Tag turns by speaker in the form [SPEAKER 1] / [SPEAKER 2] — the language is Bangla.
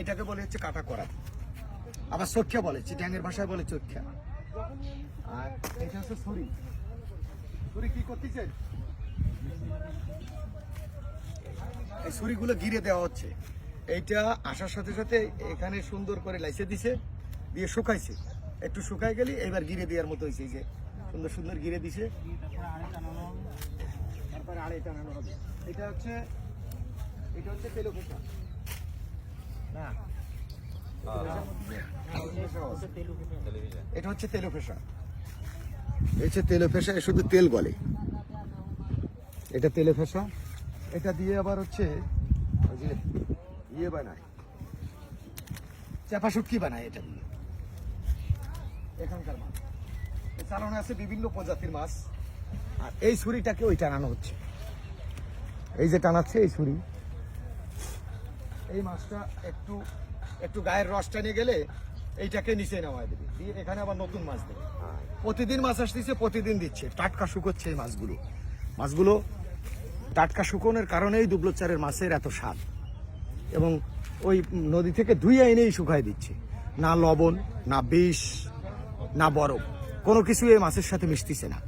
[SPEAKER 1] এটাকে বলে হচ্ছে কাটা করা। আবার চক্ষা বলে চিটাঙ্গের ভাষায় বলে চক্ষা আর এটা হচ্ছে ছুরি। ছুরি কি করতেছেন? এই ছুরিগুলো গিরে দেওয়া হচ্ছে। এইটা আসার সাথে সাথে এখানে সুন্দর করে লাইসে দিছে, দিয়ে শুকাইছে। একটু শুকাই গেলে এবার গিরে দেওয়ার মতো হয়েছে যে। সুন্দর সুন্দর গিরে দিছে। তারপরে আড়াই টানানো হবে। এটা হচ্ছে এটা হচ্ছে তেলো খোসা না এটা হচ্ছে তেলো ফেসা। এটা হচ্ছে তেলো ফেসা শুধু তেল গলে এটা তেলে ফেসা। এটা দিয়ে আবার হচ্ছে ইয়ে বানায়। চাপা শুটকি বানায় এটা দিয়ে। এখানকার মাছ। চালানো আছে বিভিন্ন প্রজাতির মাছ। আর এই ছুরিটাকে ওই টানানো হচ্ছে। এই যে টানাচ্ছে এই ছুরি। এই মাছটা একটু একটু গায়ের রস টানিয়ে গেলে এইটাকে নিচে নেওয়া দেবে। দিয়ে এখানে আবার নতুন মাছ দেবে। প্রতিদিন মাছ আসতেছে, প্রতিদিন দিচ্ছে। টাটকা শুকোচ্ছে এই মাছগুলো। মাছগুলো টাটকা শুকোনোর কারণেই দুবলোচারের মাছের এত স্বাদ। এবং ওই নদী থেকে ধুইয়ে এনেই শুকায় দিচ্ছে। না লবণ, না বিষ, না বরফ। কোনো কিছু এই মাছের সাথে মিশতেছে না।